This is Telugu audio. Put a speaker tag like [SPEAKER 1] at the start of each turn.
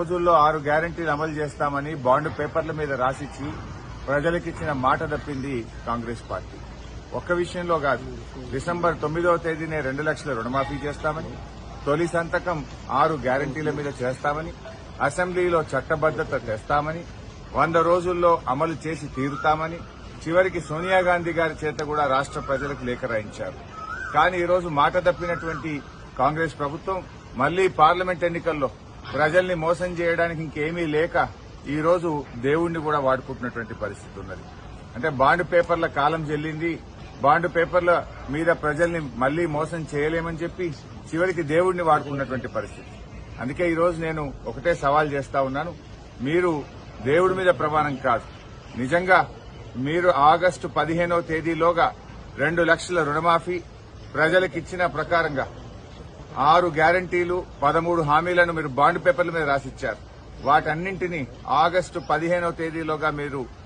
[SPEAKER 1] రోజుల్లో ఆరు గ్యారంటీలు అమలు చేస్తామని బాండ్ పేపర్ల మీద రాసిచ్చి ప్రజలకిచ్చిన మాట తప్పింది కాంగ్రెస్ పార్టీ. ఒక్క విషయంలో కాదు. డిసెంబర్ తొమ్మిదవ తేదీనే రెండు లక్షల రుణమాఫీ చేస్తామని తొలి సంతకం ఆరు గ్యారంటీల మీద చేస్తామని అసెంబ్లీలో చట్టబద్దత తెస్తామని వంద రోజుల్లో అమలు చేసి తీరుతామని చివరికి సోనియా గాంధీ గారి చేత కూడా రాష్ట ప్రజలకు లేఖ రాయించారు. కానీ ఈరోజు మాట తప్పినటువంటి కాంగ్రెస్ ప్రభుత్వం మళ్ళీ పార్లమెంట్ ఎన్నికల్లో ప్రజల్ని మోసం చేయడానికి ఇంకేమీ లేక ఈ రోజు దేవుణ్ణి కూడా వాడుకుంటున్నటువంటి పరిస్థితి ఉన్నది. అంటే బాండ్ పేపర్ల కాలం చెల్లింది. బాండ్ పేపర్ల మీద ప్రజల్ని మళ్ళీ మోసం చేయలేమని చెప్పి చివరికి దేవుణ్ణి వాడుకున్నటువంటి పరిస్థితి. అందుకే ఈ రోజు నేను ఒకటే సవాల్ చేస్తా ఉన్నాను. మీరు దేవుడి మీద ప్రమాణం కాదు. నిజంగా మీరు ఆగస్టు పదిహేనవ తేదీలోగా రెండు లక్షల రుణమాఫీ ప్రజలకిచ్చిన ప్రకారంగా ఆరు గ్యారంటీలు పదమూడు హామీలను మీరు బాండ్ పేపర్ల మీద రాసిచ్చారు. వాటన్నింటినీ ఆగస్టు పదిహేనవ తేదీలోగా మీరు